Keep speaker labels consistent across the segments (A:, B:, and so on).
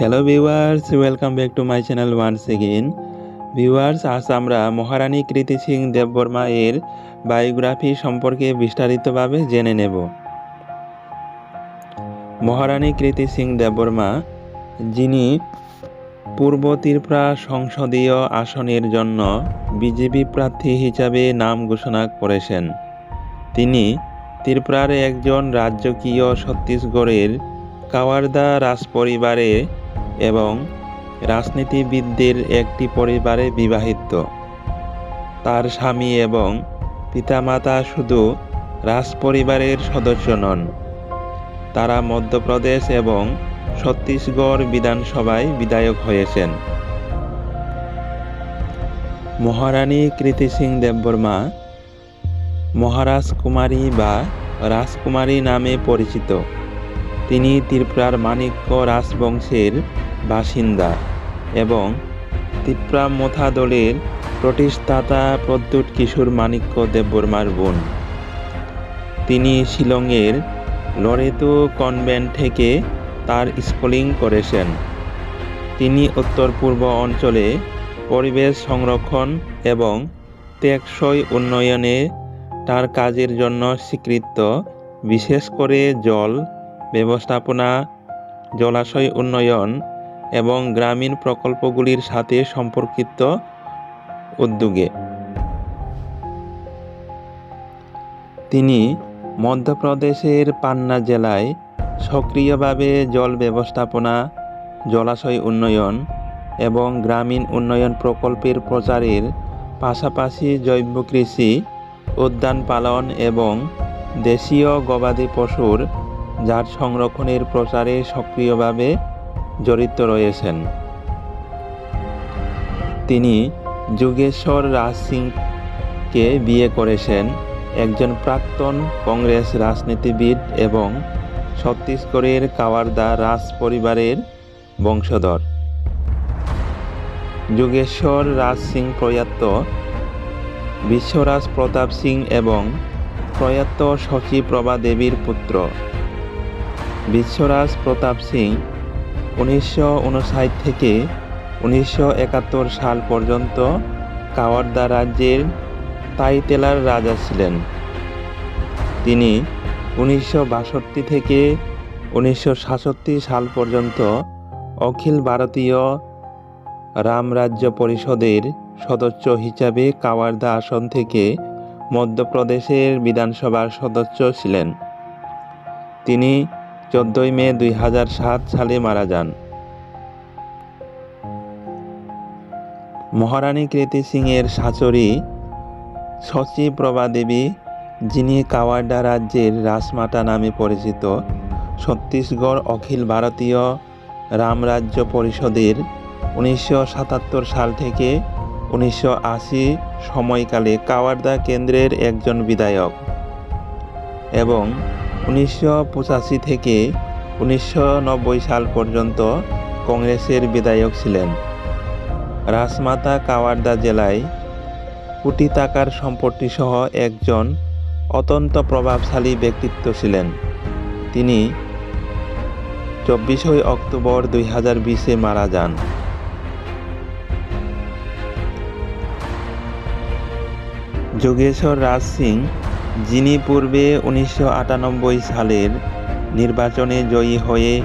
A: Hello viewers welcome back to my channel once again viewers আজ আমরা মহারানী কৃতি সিং দেববর্মা এর বায়োগ্রাফি সম্পর্কে বিস্তারিতভাবে জেনে নেব। মহারানী কৃতি সিং দেববর্মা, যিনি পূর্ব ত্রিপুরা সংসদীয় আসনের জন্য বিজেপি প্রার্থী হিসাবে নাম ঘোষণা করেছেন। তিনি ত্রিপুরার একজন রাজকীয় ছত্তিশগড়ের কাওয়ারদা রাজপরিবারে এবং রাজনীতিবিদদের একটি পরিবারে বিবাহিত। তার স্বামী এবং পিতামাতা শুধু রাজপরিবারের সদস্য নন। তারা মধ্যপ্রদেশ এবং ছত্তিশগড় বিধানসভায় বিধায়ক হয়েছেন। মহারানী কৃতি সিং দেববর্মা মহারাজ কুমারী বা রাজকুমারী নামে পরিচিত। তিনি ত্রিপুরার মাণিক্য রাজবংশের বাসিন্দা এবং ত্রিপুরা মথা দলের প্রতিষ্ঠাতা প্রদ্যুৎ কিশোর মাণিক্য দেববর্মার বোন। তিনি শিলংয়ের লরেতো কনভেন্ট থেকে তার স্কুলিং করেছেন। তিনি উত্তর পূর্ব অঞ্চলে পরিবেশ সংরক্ষণ এবং টেকসই উন্নয়নে তার কাজের জন্য স্বীকৃত, বিশেষ করে জল ব্যবস্থাপনা, জলাশয় উন্নয়ন এবং গ্রামীণ প্রকল্পগুলির সাথে সম্পর্কিত উদ্যোগে। তিনি মধ্যপ্রদেশের পান্না জেলায় সক্রিয়ভাবে জল ব্যবস্থাপনা, জলাশয় উন্নয়ন এবং গ্রামীণ উন্নয়ন প্রকল্পের প্রচারের পাশাপাশি জৈব কৃষি, উদ্যান পালন এবং দেশীয় গবাদি পশুর জাত সংরক্ষণের প্রচারে সক্রিয়ভাবে জড়িত রয়েছেন। তিনি যোগেশ্বর রাজ সিংকে বিয়ে করেছেন একজন প্রাক্তন কংগ্রেস রাজনীতিবিদ এবং ছত্তিশগড়ের কাওয়ারদা রাজ পরিবারের বংশধর। যোগেশ্বর রাজ সিং প্রয়াত বিশ্বরাজ প্রতাপ সিং এবং প্রয়াত শচী প্রভা দেবীর পুত্র। বিশ্বরাজ প্রতাপ সিং উনিশশো উনষাট থেকে উনিশশো একাত্তর সাল পর্যন্ত কাওয়ারদা রাজ্যের তাইতেলার রাজা ছিলেন। তিনি উনিশশো বাষট্টি থেকে উনিশশো সাতষট্টি সাল পর্যন্ত অখিল ভারতীয় রামরাজ্য পরিষদের সদস্য হিসাবে কাওয়ারদা আসন থেকে মধ্যপ্রদেশের বিধানসভার সদস্য ছিলেন। তিনি চোদ্দই মে দুই হাজার সাত সালে মারা যান। মহারানী কৃতি সিংয়ের শাশুড়ি শচী প্রভা দেবী, যিনি কাওয়াডা রাজ্যের রাজমাতা নামে পরিচিত ছত্তিশগড় অখিল ভারতীয় রামরাজ্য পরিষদের উনিশশো সাতাত্তর সাল থেকে উনিশশো আশি সময়কালে কাওয়ারদা কেন্দ্রের একজন বিধায়ক এবং উনিশশো পঁচাশি থেকে উনিশশো নব্বই সাল পর্যন্ত কংগ্রেসের বিধায়ক ছিলেন। রাজমাতা কাওয়ারদা জেলায় কোটি টাকার সম্পত্তি সহ একজন অত্যন্ত প্রভাবশালী ব্যক্তিত্ব ছিলেন। তিনি চব্বিশই অক্টোবর দুই হাজার বিশে মারা যান। যোগেশ্বর রাজ সিং যিনি পূর্বে উনিশশো আটানব্বই সালের নির্বাচনে জয়ী হয়ে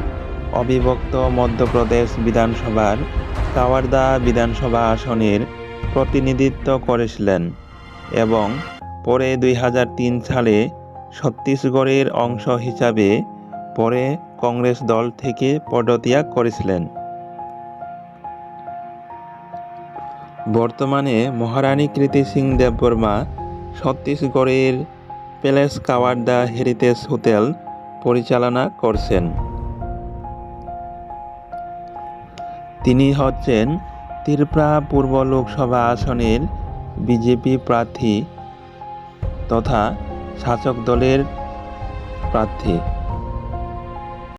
A: অবিভক্ত মধ্যপ্রদেশ বিধানসভার কাওয়ারদা বিধানসভা আসনের প্রতিনিধিত্ব করেছিলেন এবং পরে দুই হাজার তিন সালে ছত্তিশগড়ের অংশ হিসাবে পরে কংগ্রেস দল থেকে পদত্যাগ করেছিলেন। বর্তমানে মহারানী কৃতি সিং দেববর্মা ছত্তিশগড়ের palace Kawar the heritage hotel পরিচালনা করছেন। তিনি হচ্ছেন ত্রিপুরা পূর্ব লোকসভা আসনের বিজেপি প্রার্থী তথা শাসক দলের প্রার্থী।